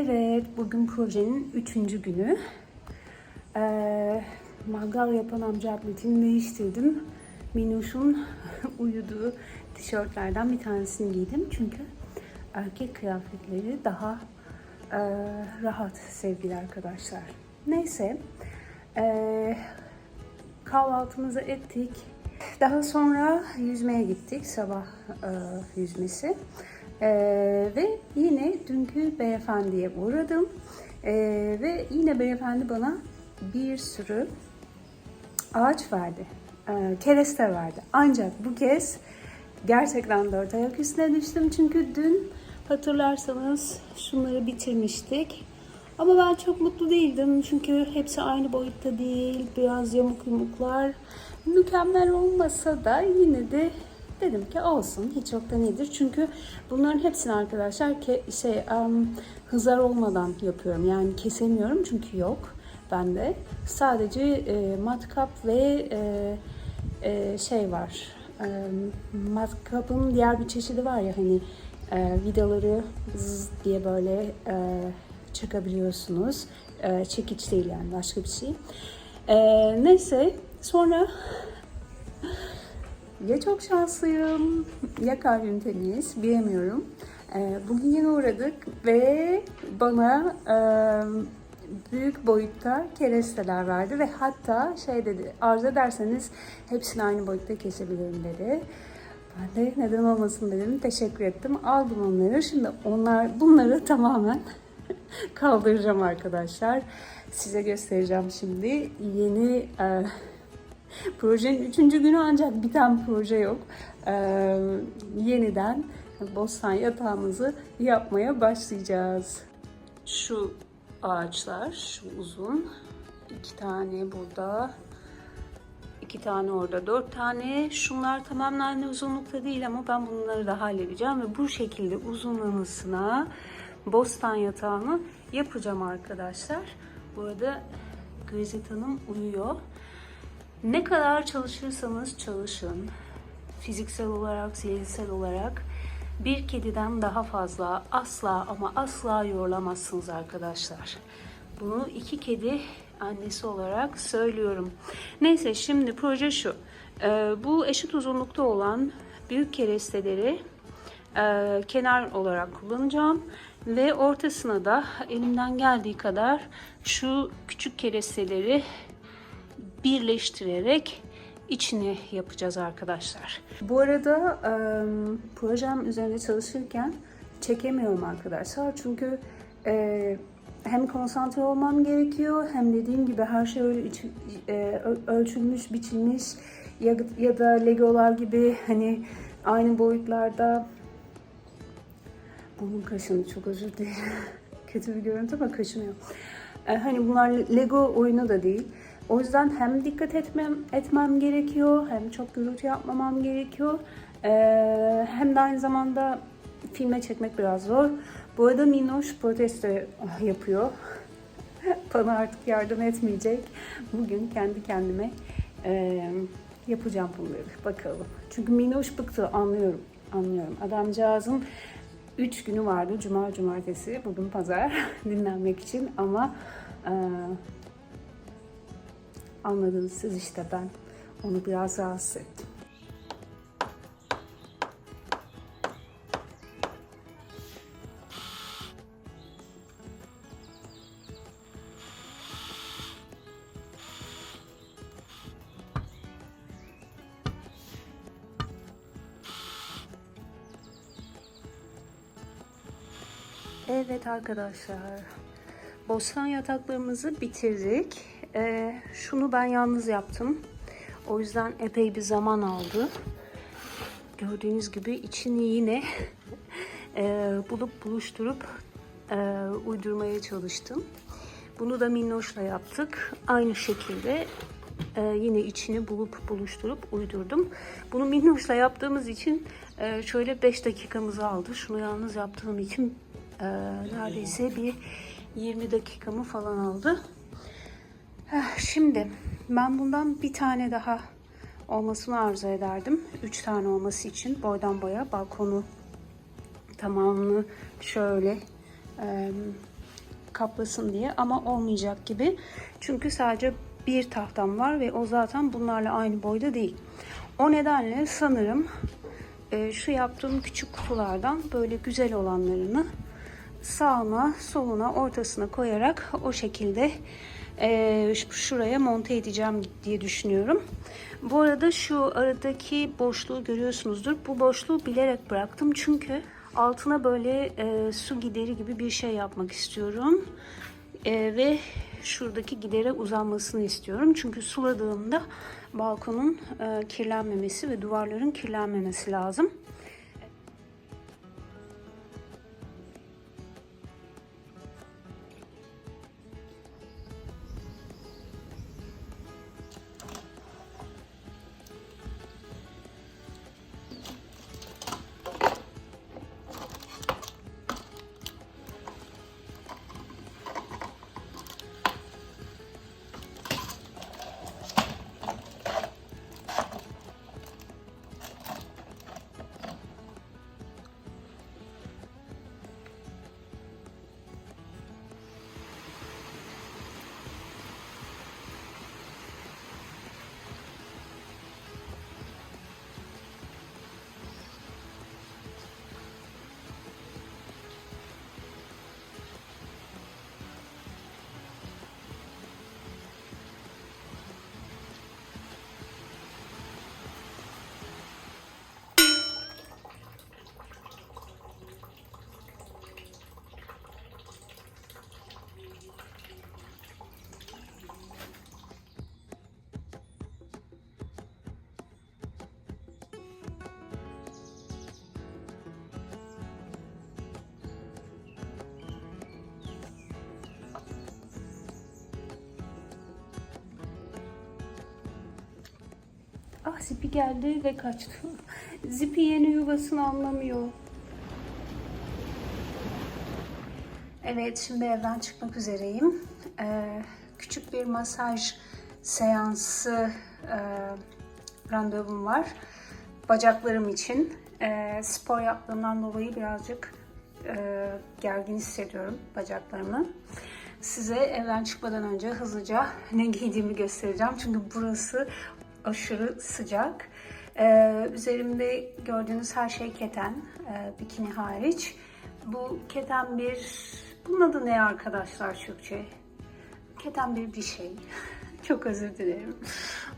Evet, bugün projenin üçüncü günü. Ee, mangal yapan amca atletini değiştirdim. Minuş'un uyuduğu tişörtlerden bir tanesini giydim. Çünkü erkek kıyafetleri daha e, rahat sevgili arkadaşlar. Neyse, e, kahvaltımızı ettik. Daha sonra yüzmeye gittik, sabah e, yüzmesi. E, ve yine dünkü beyefendiye uğradım. E, ve yine beyefendi bana bir sürü ağaç verdi. E, kereste verdi. Ancak bu kez gerçekten dört ayak üstüne düştüm. Çünkü dün hatırlarsanız şunları bitirmiştik. Ama ben çok mutlu değildim çünkü hepsi aynı boyutta değil, biraz yamuk yumuklar. Mükemmel olmasa da yine de dedim ki olsun, hiç yoktan iyidir. Çünkü bunların hepsini arkadaşlar ke şey um, hızar olmadan yapıyorum. Yani kesemiyorum çünkü yok bende. Sadece e, matkap ve e, e, şey var. E, matkapın diğer bir çeşidi var ya hani e, vidaları zzz diye böyle e, çıkabiliyorsunuz. E, çekiç değil yani başka bir şey. E, neyse sonra ya çok şanslıyım ya kalbim temiz bilemiyorum. E, bugün yine uğradık ve bana büyük boyutta keresteler verdi ve hatta şey dedi arzu ederseniz hepsini aynı boyutta kesebilirim dedi. Ben de neden olmasın dedim. Teşekkür ettim. Aldım onları. Şimdi onlar bunları tamamen kaldıracağım arkadaşlar. Size göstereceğim şimdi. Yeni projenin üçüncü günü ancak biten proje yok. E, yeniden bostan yatağımızı yapmaya başlayacağız. Şu ağaçlar, şu uzun. iki tane burada. iki tane orada, dört tane. Şunlar tamamen uzunlukta değil ama ben bunları da halledeceğim ve bu şekilde uzunlamasına bostan yatağımı yapacağım arkadaşlar. Bu arada Grizet Hanım uyuyor. Ne kadar çalışırsanız çalışın, fiziksel olarak, zihinsel olarak bir kediden daha fazla asla ama asla yorulamazsınız arkadaşlar. Bunu iki kedi annesi olarak söylüyorum. Neyse şimdi proje şu. Ee, bu eşit uzunlukta olan büyük keresteleri e, kenar olarak kullanacağım. Ve ortasına da elimden geldiği kadar şu küçük keresteleri birleştirerek içine yapacağız arkadaşlar. Bu arada e, projem üzerinde çalışırken çekemiyorum arkadaşlar. Çünkü e, hem konsantre olmam gerekiyor hem dediğim gibi her şey öyle iç, e, ölçülmüş, biçilmiş ya, ya da legolar gibi hani aynı boyutlarda Burnum kaşındı çok özür dilerim. Kötü bir görüntü ama kaşınıyor. E, hani bunlar Lego oyunu da değil. O yüzden hem dikkat etmem etmem gerekiyor, hem çok gürültü yapmamam gerekiyor. E, hem de aynı zamanda filme çekmek biraz zor. Bu arada Minoş protesto yapıyor. Bana artık yardım etmeyecek. Bugün kendi kendime e, yapacağım bunları. Bakalım. Çünkü Minoş bıktı anlıyorum. Anlıyorum. Adamcağızın 3 günü vardı. Cuma, cumartesi, bugün pazar dinlenmek için ama e, anladınız siz işte ben onu biraz rahatsız ettim. Evet arkadaşlar. Bostan yataklarımızı bitirdik. Ee, şunu ben yalnız yaptım. O yüzden epey bir zaman aldı. Gördüğünüz gibi içini yine e, bulup buluşturup e, uydurmaya çalıştım. Bunu da minnoşla yaptık. Aynı şekilde e, yine içini bulup buluşturup uydurdum. Bunu minnoşla yaptığımız için e, şöyle 5 dakikamızı aldı. Şunu yalnız yaptığım için e, neredeyse bir 20 dakikamı falan aldı. Şimdi ben bundan bir tane daha olmasını arzu ederdim. 3 tane olması için boydan boya balkonu tamamını şöyle e, kaplasın diye ama olmayacak gibi. Çünkü sadece bir tahtam var ve o zaten bunlarla aynı boyda değil. O nedenle sanırım e, şu yaptığım küçük kutulardan böyle güzel olanlarını sağına, soluna, ortasına koyarak o şekilde e, şuraya monte edeceğim diye düşünüyorum. Bu arada şu aradaki boşluğu görüyorsunuzdur. Bu boşluğu bilerek bıraktım çünkü altına böyle e, su gideri gibi bir şey yapmak istiyorum. E, ve şuradaki gidere uzanmasını istiyorum. Çünkü suladığımda balkonun e, kirlenmemesi ve duvarların kirlenmemesi lazım. Zipi geldi ve kaçtı. Zipi yeni yuvasını anlamıyor. Evet şimdi evden çıkmak üzereyim. Ee, küçük bir masaj seansı e, randevum var. Bacaklarım için. Ee, spor yaptığımdan dolayı birazcık e, gergin hissediyorum bacaklarımı. Size evden çıkmadan önce hızlıca ne giydiğimi göstereceğim. Çünkü burası aşırı sıcak. Ee, üzerimde gördüğünüz her şey keten, e, bikini hariç. Bu keten bir, bunun adı ne arkadaşlar Türkçe? Keten bir bir şey. Çok özür dilerim.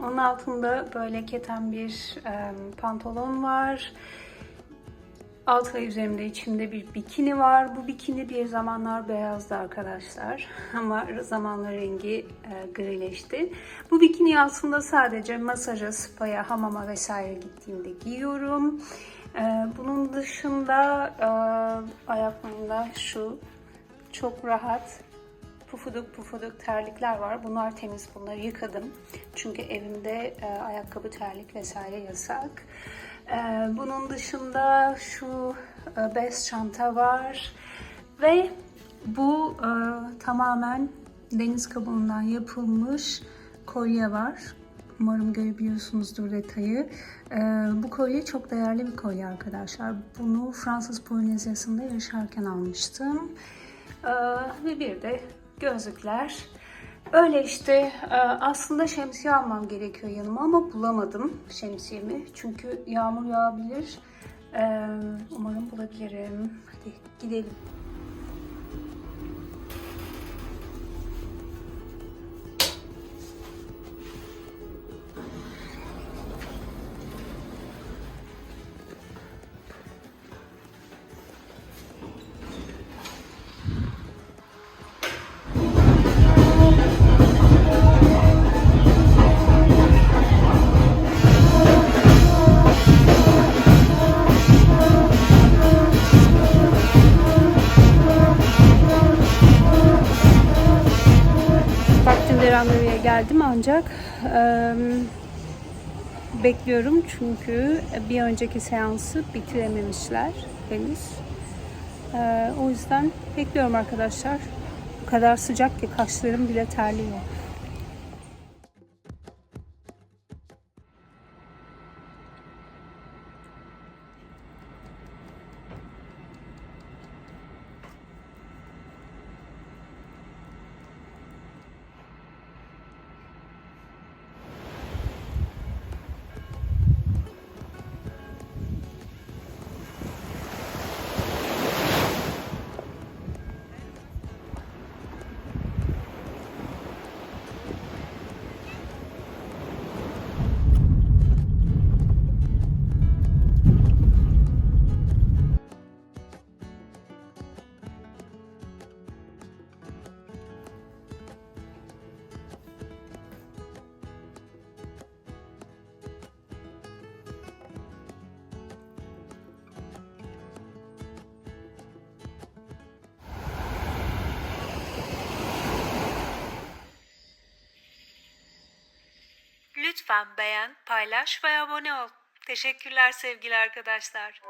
Onun altında böyle keten bir e, pantolon var. Alt ve üzerimde içimde bir bikini var. Bu bikini bir zamanlar beyazdı arkadaşlar. Ama zamanla rengi e, grileşti. Bu bikini aslında sadece masaja, spaya, hamama vesaire gittiğimde giyiyorum. E, bunun dışında e, ayaklarımda şu çok rahat pufuduk pufuduk terlikler var. Bunlar temiz. Bunları yıkadım. Çünkü evimde e, ayakkabı, terlik vesaire yasak. Ee, bunun dışında şu e, bez çanta var ve bu e, tamamen deniz kabuğundan yapılmış kolye var. Umarım görebiliyorsunuzdur detayı. Ee, bu kolye çok değerli bir kolye arkadaşlar. Bunu Fransız Polinezyası'nda yaşarken almıştım. Ee, ve bir de gözlükler. Öyle işte e, aslında şemsiye almam gerekiyor yanıma ama bulamadım şemsiyemi. Çünkü yağmur yağabilir. E, umarım bulabilirim. Hadi gidelim. Ancak e, bekliyorum çünkü bir önceki seansı bitirememişler henüz. E, o yüzden bekliyorum arkadaşlar. O kadar sıcak ki kaşlarım bile terliyor. Lütfen beğen, paylaş ve abone ol. Teşekkürler sevgili arkadaşlar.